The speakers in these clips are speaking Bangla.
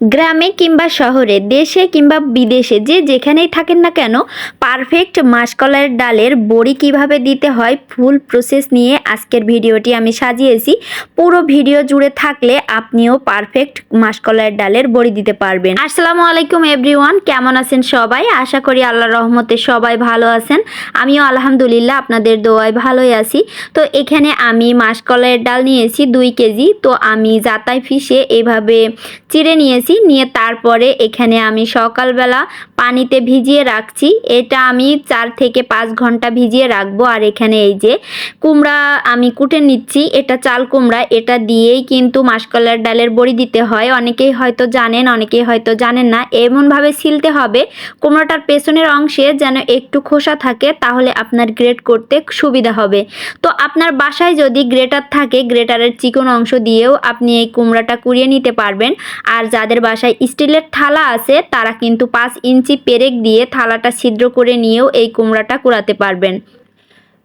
গ্রামে কিংবা শহরে, দেশে কিংবা বিদেশে, যে যেখানেই থাকেন না কেন পারফেক্ট মাসকলাইয়ের ডালের বড়ি কীভাবে দিতে হয় ফুল প্রসেস নিয়ে আজকের ভিডিওটি আমি সাজিয়েছি। পুরো ভিডিও জুড়ে থাকলে আপনিও পারফেক্ট মাসকলাইয়ের ডালের বড়ি দিতে পারবেন। আসসালামু আলাইকুম এভরিওয়ান কেমন আছেন সবাই? আশা করি আল্লাহ রহমতে সবাই ভালো আছেন। আমিও আলহামদুলিল্লাহ আপনাদের দোয়ায় ভালোই আছি। তো এখানে আমি মাসকলাইয়ের ডাল নিয়েছি দুই কেজি। তো আমি জাতাই ফিশে এভাবে চিড়ে নিয়েছি। নিয়ে তারপরে এখানে আমি সকালবেলা পানিতে ভিজিয়ে রাখছি। এটা আমি চার থেকে পাঁচ ঘণ্টা ভিজিয়ে রাখব। আর এখানে এই যে কুমড়া আমি কুটে নিচ্ছি, এটা চাল কুমড়া, এটা দিয়েই কিন্তু মাসকলার ডালের বড়ি দিতে হয়। অনেকেই হয়তো জানেন, অনেকেই হয়তো জানেন না, এমনভাবে ছিলতে হবে। কুমড়াটার পেছনের অংশে যেন একটু খোসা থাকে, তাহলে আপনার গ্রেট করতে সুবিধা হবে। তো আপনার বাসায় যদি গ্রেটার থাকে, গ্রেটারের চিকন অংশ দিয়েও আপনি এই কুমড়াটা কুড়িয়ে নিতে পারবেন। আর যাদের বাসায় স্টিলের থালা আছে, তারা কিন্তু পাঁচ ইঞ্চি পেরেক দিয়ে থালাটা ছিদ্র করে নিয়েও এই কুমড়াটা কুড়াতে পারবেন।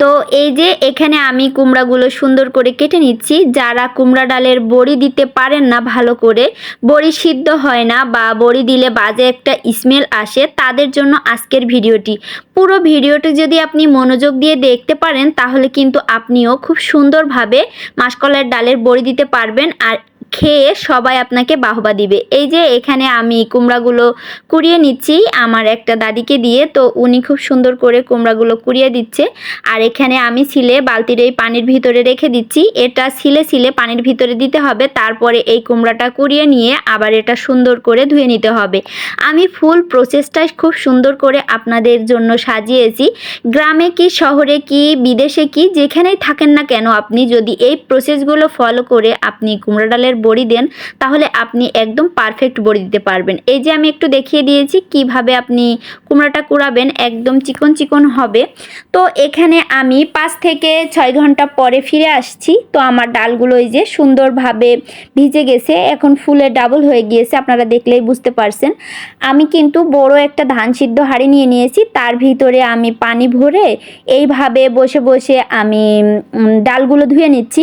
তো এই যে এখানে আমি কুমড়াগুলো সুন্দর করে কেটে নিচ্ছি। যারা কুমড়া ডালের বড়ি দিতে পারেন না ভালো করে, বড়ি সিদ্ধ হয় না বা বড়ি দিলে বাজে একটা স্মেল আসে, তাদের জন্য আজকের ভিডিওটি। পুরো ভিডিওটি যদি আপনি মনোযোগ দিয়ে দেখতে পারেন, তাহলে কিন্তু আপনিও খুব সুন্দরভাবে মাসকলার ডালের বড়ি দিতে পারবেন। আর খেয়ে সবাই আপনাকে বাহবা দিবে। এই যে এখানে আমি কুমড়াগুলো কুড়িয়ে নিচ্ছি, আমার একটা দাদিকে দিয়ে, তো উনি খুব সুন্দর করে কুমড়াগুলো কুড়িয়ে দিচ্ছে। আর এখানে আমি ছিলে বালতির এই পানির ভিতরে রেখে দিচ্ছি। এটা ছিলে ছিলে পানির ভিতরে দিতে হবে, তারপরে এই কুমড়াটা কুড়িয়ে নিয়ে আবার এটা সুন্দর করে ধুয়ে নিতে হবে। আমি ফুল প্রসেসটা খুব সুন্দর করে আপনাদের জন্য সাজিয়েছি। গ্রামে কি, শহরে কি, বিদেশে কি, যেখানেই থাকেন না কেন, আপনি যদি এই প্রসেসগুলো ফলো করে আপনি কুমড়া ডালের বড়ি দেন, তাহলে আপনি একদম পারফেক্ট বড়ি দিতে পারবেন। এই যে আমি একটু দেখিয়ে দিয়েছি কীভাবে আপনি কুমড়াটা কুড়াবেন, একদম চিকন চিকন হবে। তো এখানে আমি পাঁচ থেকে ছয় ঘণ্টা পরে ফিরে আসছি। তো আমার ডালগুলো এই যে সুন্দরভাবে ভিজে গেছে, এখন ফুলে ডাবল হয়ে গিয়েছে, আপনারা দেখলেই বুঝতে পারছেন। আমি কিন্তু বড় একটা ধান সিদ্ধ হাঁড়ি নিয়ে নিয়েছি, তার ভিতরে আমি পানি ভরে এইভাবে বসে বসে আমি ডালগুলো ধুয়ে নিচ্ছি।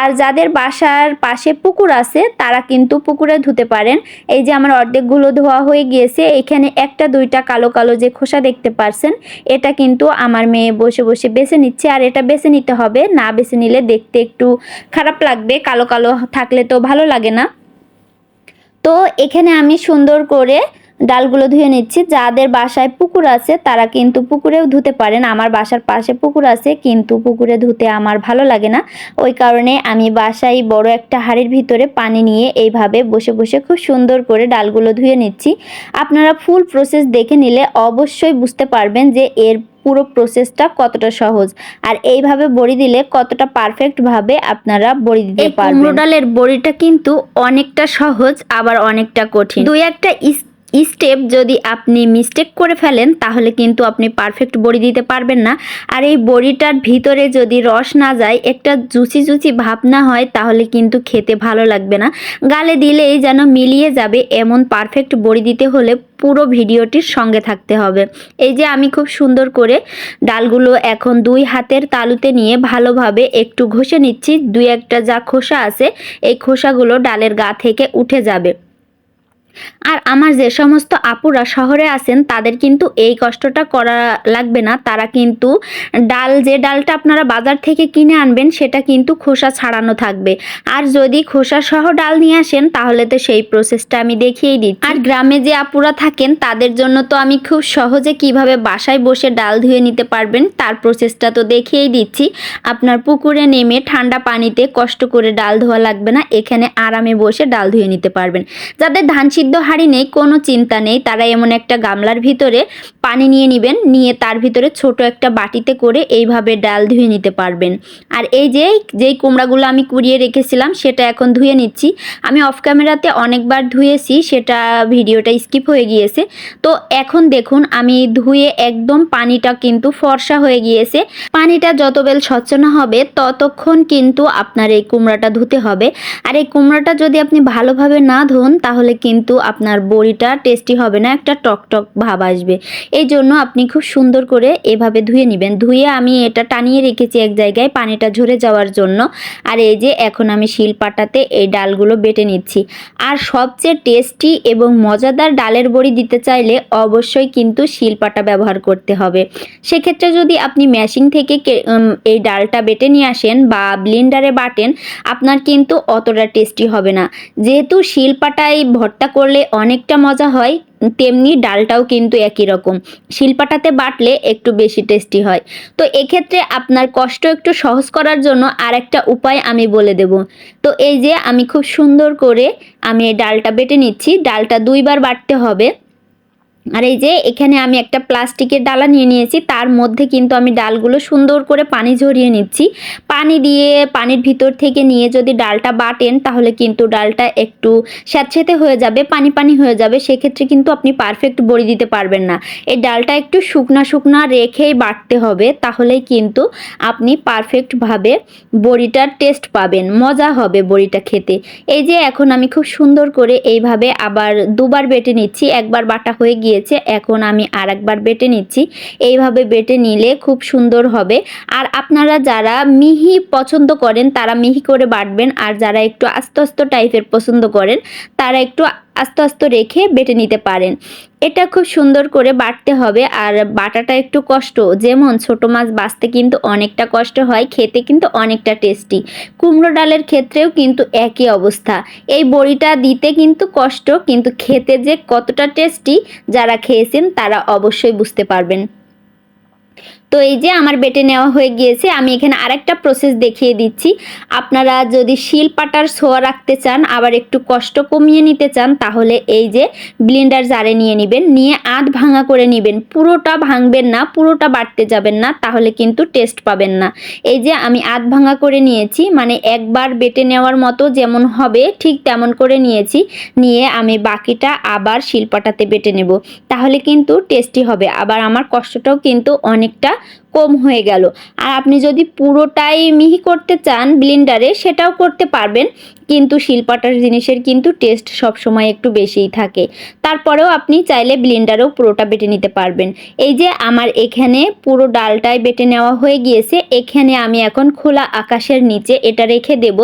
আর যাদের বাসার পাশে পুকুর আছে, তারা কিন্তু পুকুরে ধুতে পারেন। এই যে আমার অর্ধেকগুলো ধোয়া হয়ে গিয়েছে, এখানে একটা, দুইটা কালো কালো যে খোসা দেখতে পারছেন, এটা কিন্তু আমার মেয়ে বসে বসে বেছে নিচ্ছে। আর এটা বেছে নিতে হবে, না বেছে নিলে দেখতে একটু খারাপ লাগবে, কালো কালো থাকলে তো ভালো লাগে না। তো এখানে আমি সুন্দর করে ডালগুলো ধুয়ে নিচ্ছি। যাদের বাসায় পুকুর আছে তারা কিন্তু পুকুরেও ধুতে পারেন। আমার বাসার পাশে পুকুর আছে কিন্তু পুকুরে ধুতে আমার ভালো লাগে না। ওই কারণে আমি বাসায় বড় একটা হাঁড়ির ভিতরে পানি নিয়ে এইভাবে বসে বসে খুব সুন্দর করে ডালগুলো ধুয়ে নিচ্ছি। আপনারা ফুল প্রসেস দেখে নিলে অবশ্যই বুঝতে পারবেন যে এর পুরো প্রসেসটা কতটা সহজ। আর এইভাবে বড়ি দিলে কতটা পারফেক্টভাবে আপনারা বড়ি দিতে পারবেন কুমড়ো ডালের বড়িটা কিন্তু অনেকটা সহজ আবার অনেকটা কঠিন। দুই একটা স্টেপ যদি আপনি মিস্টেক করে ফেলেন, তাহলে কিন্তু আপনি পারফেক্ট বড়ি দিতে পারবেন না। আর এই বড়িটার ভিতরে যদি রস না যায়, একটা জুচি জুচি ভাব না হয়, তাহলে কিন্তু খেতে ভালো লাগবে না। গালে দিলেই যেন মিলিয়ে যাবে, এমন পারফেক্ট বড়ি দিতে হলে পুরো ভিডিওটির সঙ্গে থাকতে হবে। এই যে আমি খুব সুন্দর করে ডালগুলো এখন দুই হাতের তালুতে নিয়ে ভালোভাবে একটু ঘষে নিচ্ছি, দুই একটা যা খোসা আছে, এই খোসাগুলো ডালের গা থেকে উঠে যাবে। আর আমার যে সমস্ত আপুরা শহরে আছেন, তাদের কিন্তু এই কষ্টটা করা লাগবে না। তারা কিন্তু ডাল, যে ডালটা আপনারা বাজার থেকে কিনে আনবেন, সেটা কিন্তু খোসা ছাড়ানো থাকবে। আর যদি খোসা সহ ডাল নিয়ে আসেন, তাহলে তো সেই প্রসেসটা আমি দেখিয়েই দিচ্ছি। আর গ্রামে যে আপুরা থাকেন, তাদের জন্য তো আমি খুব সহজে কীভাবে বাসায় বসে ডাল ধুয়ে নিতে পারবেন, তার প্রসেসটা তো দেখিয়েই দিচ্ছি। আপনার পুকুরে নেমে ঠান্ডা পানিতে কষ্ট করে ডাল ধোয়া লাগবে না, এখানে আরামে বসে ডাল ধুয়ে নিতে পারবেন। যাদের ধান সিদ্ধ হাঁড়ি নেই, কোনো চিন্তা নেই। তারা এমন একটা গামলার ভিতরে পানি নিয়ে নেবেন, নিয়ে তার ভিতরে ছোট একটা বাটিতে করে এইভাবে ডাল ধুয়ে নিতে পারবেন। আর এই যে, যেই কুমড়াগুলো আমি কুড়িয়ে রেখেছিলাম, সেটা এখন ধুয়ে নিচ্ছি। আমি অফ ক্যামেরাতে অনেকবার ধুয়েছি, সেটা ভিডিওটা স্কিপ হয়ে গিয়েছে। তো এখন দেখুন, আমি ধুয়ে একদম পানিটা কিন্তু ফর্সা হয়ে গিয়েছে। পানিটা যত বেল স্বচ্ছ না হবে, ততক্ষণ কিন্তু আপনার এই কুমড়াটা ধুতে হবে। আর এই কুমড়াটা যদি আপনি ভালোভাবে না ধুন, তাহলে কিন্তু কিন্তু আপনার বড়িটা টেস্টি হবে না, একটা টক টক ভাব আসবে। এই জন্য আপনি খুব সুন্দর করে এভাবে ধুয়ে নেবেন। ধুয়ে আমি এটা টানিয়ে রেখেছি এক জায়গায়, পানিটা ঝরে যাওয়ার জন্য। আর এই যে এখন আমি শিলপাটাতে এই ডালগুলো বেটে নিচ্ছি। আর সবচেয়ে টেস্টি এবং মজাদার ডালের বড়ি দিতে চাইলে অবশ্যই কিন্তু শিলপাটা ব্যবহার করতে হবে। সেক্ষেত্রে যদি আপনি ম্যাশিং থেকে এই ডালটা বেটে নিয়ে আসেন বা ব্লেন্ডারে বাটেন, আপনার কিন্তু অতটা টেস্টি হবে না। যেহেতু শিলপাটায় ভর্তা করলে অনেকটা মজা হয়, তেমনি ডালটাও কিন্তু একই রকম। শিল্পাটাতে বাটলে একটু বেশি টেস্টি হয়। তো এক্ষেত্রে আপনার কষ্ট একটু সহজ করার জন্য আর একটা উপায় আমি বলে দেব। তো এই যে আমি খুব সুন্দর করে আমি এই ডালটা বেটে নিচ্ছি, ডালটা দুইবার বাটতে হবে। আর এই যে এখানে আমি একটা প্লাস্টিকের ডালা নিয়ে নিয়েছি। তার মধ্যে কিন্তু আমি ডালগুলো সুন্দর করে পানি ঝরিয়ে নিচ্ছি। পানি দিয়ে পানির ভিতর থেকে নিয়ে যদি ডালটা বাটেন, তাহলে কিন্তু ডালটা একটু স্যাঁতসেঁতে হয়ে যাবে, পানি পানি হয়ে যাবে। সেক্ষেত্রে কিন্তু আপনি পারফেক্ট বড়ি দিতে পারবেন না। এই ডালটা একটু শুকনা শুকনা রেখেই বাটতে হবে, তাহলেই কিন্তু আপনি পারফেক্টভাবে বড়িটার টেস্ট পাবেন। মজা হবে বড়িটা খেতে। এই যে এখন আমি খুব সুন্দর করে এইভাবে আবার দুবার বেটে নিচ্ছি। একবার বাটা হয়ে গিয়েছে এখন আমি আরেকবার বেটে নিচ্ছি। এইভাবে বেটে নিলে খুব সুন্দর হবে। আর আপনারা যারা মিহি পছন্দ করেন, তারা মিহি করে বাটবেন। আর যারা একটু আস্ত আস্ত টাইপের পছন্দ করেন, তারা একটু আস্তে আস্তে রেখে বেটে নিতে পারেন। এটা খুব সুন্দর করে বাটতে হবে আর বাটাটা একটু কষ্ট। যেমন ছোট মাছ বাঁচতে কিন্তু অনেকটা কষ্ট হয়, খেতে কিন্তু অনেকটা টেস্টি। কুমড়ো ডালের ক্ষেত্রেও কিন্তু একই অবস্থা। এই বড়িটা দিতে কিন্তু কষ্ট, কিন্তু খেতে যে কতটা টেস্টি যারা খেয়েছেন তারা অবশ্যই বুঝতে পারবেন। তো এই যে আমার বেটে নেওয়া হয়ে গিয়েছে, আমি এখানে আরেকটা প্রসেস দেখিয়ে দিচ্ছি। আপনারা যদি শিল পাটার ছোঁয়া রাখতে চান, আবার একটু কষ্ট কমিয়ে নিতে চান, তাহলে এই যে ব্লিন্ডার জারে নিয়ে নেবেন, নিয়ে আধ ভাঙা করে নেবেন। পুরোটা ভাঙবেন না, পুরোটা বাড়তে যাবেন না, তাহলে কিন্তু টেস্ট পাবেন না। এই যে আমি আধ ভাঙা করে নিয়েছি মানে একবার বেটে নেওয়ার মতো যেমন হবে, ঠিক তেমন করে নিয়েছি। নিয়ে আমি বাকিটা আবার শিলপাটাতে বেটে নেব। তাহলে কিন্তু টেস্টি হবে। আবার আমার কষ্টটাও কিন্তু অনেকটা কম হয়ে গেল। আর আপনি যদি পুরোটাই মিহি করতে চান ব্লেন্ডারে সেটাও করতে পারবেন। কিন্তু শিলপাটার জিনিসের কিন্তু টেস্ট সবসময় একটু বেশিই থাকে। তারপরেও আপনি চাইলে ব্লেন্ডারেও পুরোটা বেটে নিতে পারবেন। এই যে আমার এখানে পুরো ডালটাই বেটে নেওয়া হয়ে গিয়েছে, এখানে আমি এখন খোলা আকাশের নিচে এটা রেখে দেব,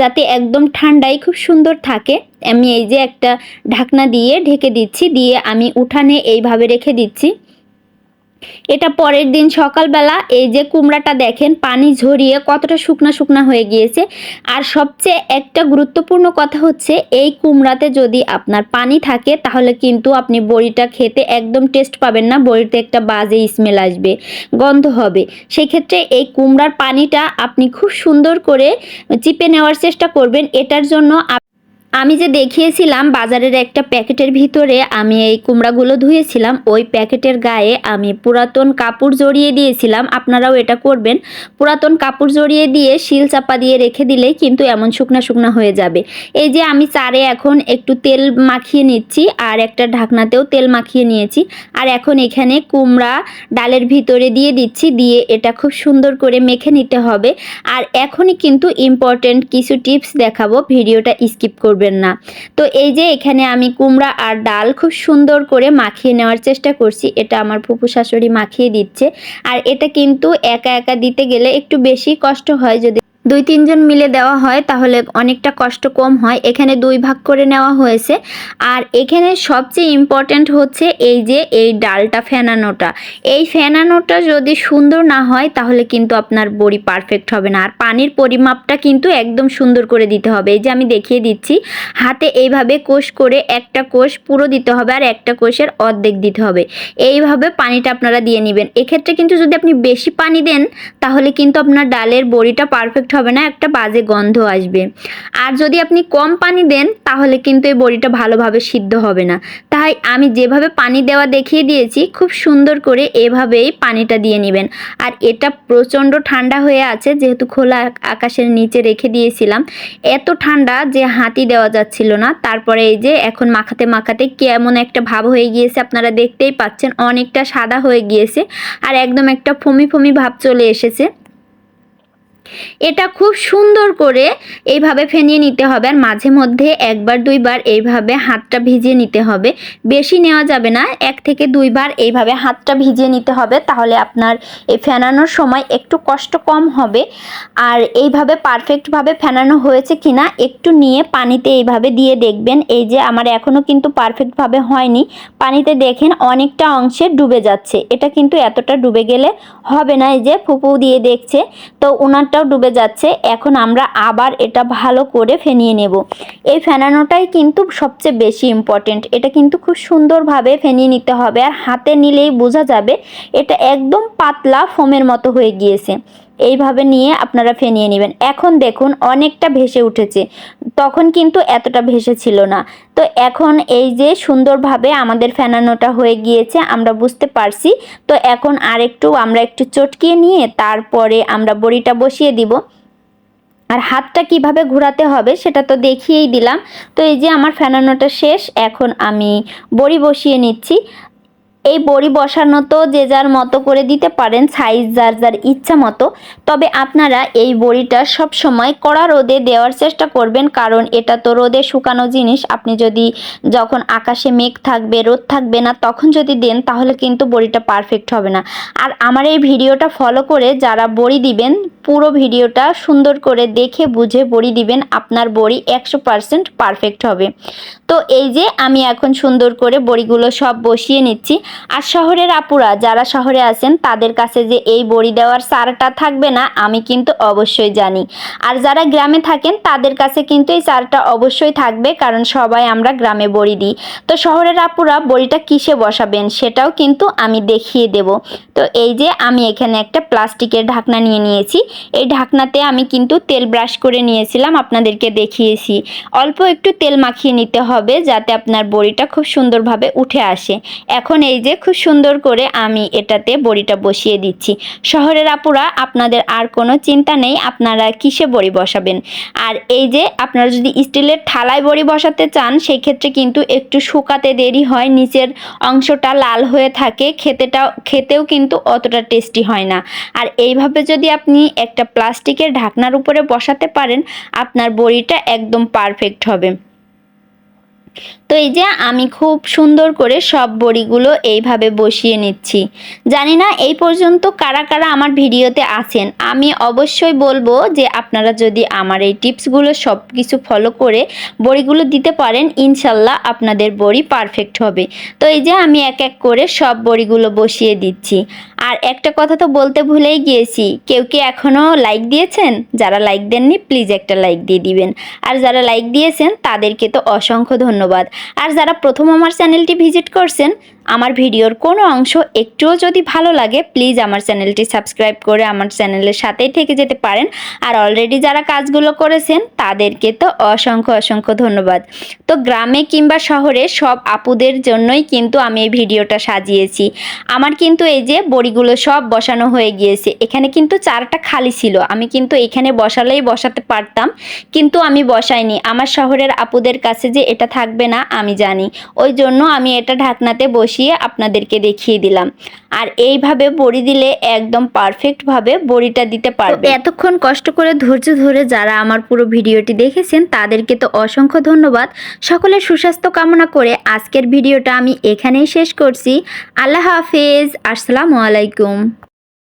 যাতে একদম ঠান্ডায় খুব সুন্দর থাকে। আমি এই যে একটা ঢাকনা দিয়ে ঢেকে দিচ্ছি, দিয়ে আমি উঠানে এইভাবে রেখে দিচ্ছি। এটা পরের দিন সকালবেলা, এই যে কুমড়াটা দেখেন, পানি ঝরিয়ে কতটা শুকনা শুকনা হয়ে গিয়েছে। আর সবচেয়ে একটা গুরুত্বপূর্ণ কথা হচ্ছে, এই কুমড়াতে যদি আপনার পানি থাকে, তাহলে কিন্তু আপনি বড়িটা খেতে একদম টেস্ট পাবেন না, বড়িতে একটা বাজে স্মেল আসবে, গন্ধ হবে। সেক্ষেত্রে এই কুমড়ার পানিটা আপনি খুব সুন্দর করে চিপে নেওয়ার চেষ্টা করবেন, এটার জন্য আমি যে দেখিয়েছিলাম বাজারের একটা প্যাকেটের ভিতরে আমি এই কুমড়াগুলো ধুয়েছিলাম, ওই প্যাকেটের গায়ে আমি পুরাতন কাপড় জড়িয়ে দিয়েছিলাম। আপনারাও এটা করবেন। পুরাতন কাপড় জড়িয়ে দিয়ে শিল চাপা দিয়ে রেখে দিলেই কিন্তু এমন শুকনা শুকনা হয়ে যাবে। এই যে আমি চারে এখন একটু তেল মাখিয়ে নিচ্ছি আর একটা ঢাকনাতেও তেল মাখিয়ে নিয়েছি। আর এখন এখানে কুমড়া ডালের ভিতরে দিয়ে দিচ্ছি, দিয়ে এটা খুব সুন্দর করে মেখে নিতে হবে। আর এখনই কিন্তু ইম্পর্টেন্ট কিছু টিপস দেখাবো, ভিডিওটা স্কিপ করবেন না। তো এই যে এখানে আমি কুমড়া আর ডাল খুব সুন্দর করে মাখিয়ে নেওয়ার চেষ্টা করছি। এটা আমার ফুপু শাশুড়ি মাখিয়ে দিচ্ছে। আর এটা কিন্তু একা একা দিতে গেলে একটু বেশি কষ্ট হয় যদি দুই তিনজন মিলে দেওয়া হয়, তাহলে অনেকটা কষ্ট কম হয়। এখানে দুই ভাগ করে নেওয়া হয়েছে। আর এখানে সবচেয়ে ইম্পর্ট্যান্ট হচ্ছে এই যে, এই ডালটা ফেনানোটা। এই ফেনানোটা যদি সুন্দর না হয়, তাহলে কিন্তু আপনার বড়ি পারফেক্ট হবে না। আর পানির পরিমাপটা কিন্তু একদম সুন্দর করে দিতে হবে। এই যে আমি দেখিয়ে দিচ্ছি, হাতে এইভাবে কোষ করে একটা কোষ পুরো দিতে হবে আর একটা কোষের অর্ধেক দিতে হবে। এইভাবে পানিটা আপনারা দিয়ে নেবেন। এক্ষেত্রে কিন্তু যদি আপনি বেশি পানি দেন, তাহলে কিন্তু আপনার ডালের বড়িটা পারফেক্ট হবে না, একটা বাজে গন্ধ আসবে। আর যদি আপনি কম পানি দেন, তাহলে কিন্তু এই বড়িটা ভালোভাবে সিদ্ধ হবে না। তাই আমি যেভাবে পানি দেওয়া দেখিয়ে দিয়েছি, খুব সুন্দর করে এভাবেই পানিটা দিয়ে নেবেন। আর এটা প্রচণ্ড ঠান্ডা হয়ে আছে, যেহেতু খোলা আকাশের নিচে রেখে দিয়েছিলাম। এত ঠান্ডা যে হাতি দেওয়া যাচ্ছিল না। তারপরে এই যে এখন মাখাতে মাখাতে কেমন একটা ভাব হয়ে গিয়েছে, আপনারা দেখতেই পাচ্ছেন, অনেকটা সাদা হয়ে গিয়েছে। আর একদম একটা ফমি ফমি ভাব চলে এসেছে। এটা খুব সুন্দর করে এইভাবে ফেনিয়ে নিতে হবে আর মাঝে মধ্যে একবার, দুইবার এইভাবে হাতটা ভিজিয়ে নিতে হবে। বেশি নেওয়া যাবে না, এক থেকে দুইবার এইভাবে হাতটা ভিজিয়ে নিতে হবে তাহলে আপনার এই ফেনানোর সময় একটু কষ্ট কম হবে। আর এইভাবে পারফেক্টভাবে ফেনানো হয়েছে কিনা একটু নিয়ে পানিতে এইভাবে দিয়ে দেখবেন। এই যে আমার এখনও কিন্তু পারফেক্টভাবে হয়নি। পানিতে দেখেন অনেকটা অংশে ডুবে যাচ্ছে। এটা কিন্তু এতটা ডুবে গেলে হবে না, এই যে ফুপু দিয়ে দেখছে। তো ওনারটাও ডুবে যাচ্ছে। এখন আমরা আবার এটা ভালো করে ফেনিয়ে নেব। এই ফেনানোটাই কিন্তু সবচেয়ে বেশি ইম্পর্টেন্ট এটা কিন্তু খুব সুন্দরভাবে ফেনিয়ে নিতে হবে। আর হাতে নিলেই বোঝা যাবে, এটা একদম পাতলা ফোমের মতো হয়ে গিয়েছে। এইভাবে নিয়ে আপনারা ফেনিয়ে নেবেন। এখন দেখুন, অনেকটা ভেসে উঠেছে। তখন কিন্তু এতটা ভেসে ছিল না। তো এখন এই যে সুন্দরভাবে আমাদের ফেনানোটা হয়ে গিয়েছে, আমরা বুঝতে পারছি। তো এখন আরেকটু আমরা একটু চটকিয়ে নিয়ে তারপরে আমরা বড়িটা বসিয়ে দিব। আর হাতটা কীভাবে ঘোরাতে হবে সেটা তো দেখিয়েই দিলাম। তো এই যে আমার ফেনানোটা শেষ, এখন আমি বড়ি বসিয়ে নিচ্ছি। এই বড়ি বসানো তো যে যার মতো করে দিতে পারেন সাইজ যার যার ইচ্ছা মতো। তবে আপনারা এই বড়িটা সব সময় কড়া রোদে দেওয়ার চেষ্টা করবেন, কারণ এটা তো রোদে শুকানো জিনিস। আপনি যদি যখন আকাশে মেঘ থাকবে, রোদ থাকবে না, তখন যদি দেন, তাহলে কিন্তু বড়িটা পারফেক্ট হবে না। আর আমার এই ভিডিওটা ফলো করে যারা বড়ি দিবেন, পুরো ভিডিওটা সুন্দর করে দেখে বুঝে বড়ি দিবেন, আপনার বড়ি একশো পারফেক্ট হবে। তো এই যে আমি এখন সুন্দর করে বড়িগুলো সব বসিয়ে নিচ্ছি। আর শহরের আপুরা যারা শহরে আছেন, তাদের কাছে যে এই বড়ি দেওয়ার সারটা থাকবে না, আমি কিন্তু অবশ্যই জানি। আর যারা গ্রামে থাকেন, তাদের কাছে কিন্তু এই সারটা অবশ্যই থাকবে, কারণ সবাই আমরা গ্রামে বড়ি দিই। তো শহরের আপুরা বড়িটা কিসে বসাবেন, সেটাও কিন্তু আমি দেখিয়ে দেব। তো এই যে আমি এখানে একটা প্লাস্টিকের ঢাকনা নিয়ে নিয়েছি। এই ঢাকনাতে আমি কিন্তু তেল ব্রাশ করে নিয়েছিলাম, আপনাদেরকে দেখিয়েছি। অল্প একটু তেল মাখিয়ে নিতে হবে, যাতে আপনার বড়িটা খুব সুন্দরভাবে উঠে আসে। এখন এই যে খুব সুন্দর করে আমি এটাতে বড়িটা বসিয়ে দিচ্ছি। শহরের আপুরা, আপনাদের আর কোনো চিন্তা নেই, আপনারা কিসে বড়ি বসাবেন? আর এই যে আপনারা যদি স্টিলের থালায় বড়ি বসাতে চান সেই ক্ষেত্রে কিন্তু একটু শুকাতে দেরি হয়, নিচের অংশটা লাল হয়ে থাকে, খেতেটাও, খেতেও কিন্তু অতটা টেস্টি হয় না। আর এইভাবে যদি আপনি একটা প্লাস্টিকের ঢাকনার উপরে বসাতে পারেন, আপনার বড়িটা একদম পারফেক্ট হবে। তো এই যে আমি খুব সুন্দর করে সব বড়িগুলো এইভাবে বসিয়ে নিচ্ছি। জানি না এই পর্যন্ত কারা কারা আমার ভিডিওতে আছেন। আমি অবশ্যই বলব যে আপনারা যদি আমার এই টিপসগুলো সব কিছু ফলো করে বড়িগুলো দিতে পারেন, ইনশাল্লাহ আপনাদের বড়ি পারফেক্ট হবে। তো এই যে আমি এক এক করে সব বড়িগুলো বসিয়ে দিচ্ছি। আর একটা কথা তো বলতে ভুলেই গিয়েছি, কেউ কি এখনও লাইক দিয়েছেন? যারা লাইক দেননি, প্লিজ একটা লাইক দিয়ে দিবেন। আর যারা লাইক দিয়েছেন, তাদেরকে তো অসংখ্য ধন্যবাদ। আর যারা প্রথম আমার চ্যানেলটি ভিজিট করছেন, আমার ভিডিওর কোনো অংশ একটুও যদি ভালো লাগে, প্লিজ আমার চ্যানেলটি সাবস্ক্রাইব করে আমার চ্যানেলের সাথেই থেকে যেতে পারেন। আর অলরেডি যারা কাজগুলো করেছেন, তাদেরকে তো অসংখ্য অসংখ্য ধন্যবাদ। তো গ্রামে কিংবা শহরে সব আপুদের জন্যই কিন্তু আমি এই ভিডিওটা সাজিয়েছি। আমার কিন্তু এই যে বড়িগুলো সব বসানো হয়ে গিয়েছে, এখানে কিন্তু চারটা খালি ছিল। আমি কিন্তু এখানে বসালেই বসাতে পারতাম, কিন্তু আমি বসাইনি। আমার শহরের আপুদের কাছে যে এটা থাকবে না আমি জানি। ওই জন্য আমি এটা ঢাকনাতে বসিয়ে আপনাদেরকে দেখিয়ে দিলাম। আর এইভাবে বড়ি দিলে একদম পারফেক্টভাবে বড়িটা দিতে পারবে এতক্ষণ কষ্ট করে ধৈর্য ধরে যারা আমার পুরো ভিডিওটি দেখেছেন তাদেরকে তো অসংখ্য ধন্যবাদ। সকলের সুস্বাস্থ্য কামনা করে আজকের ভিডিওটা আমি এখানেই শেষ করছি। আল্লাহ হাফেজ। আসসালামু আলাইকুম।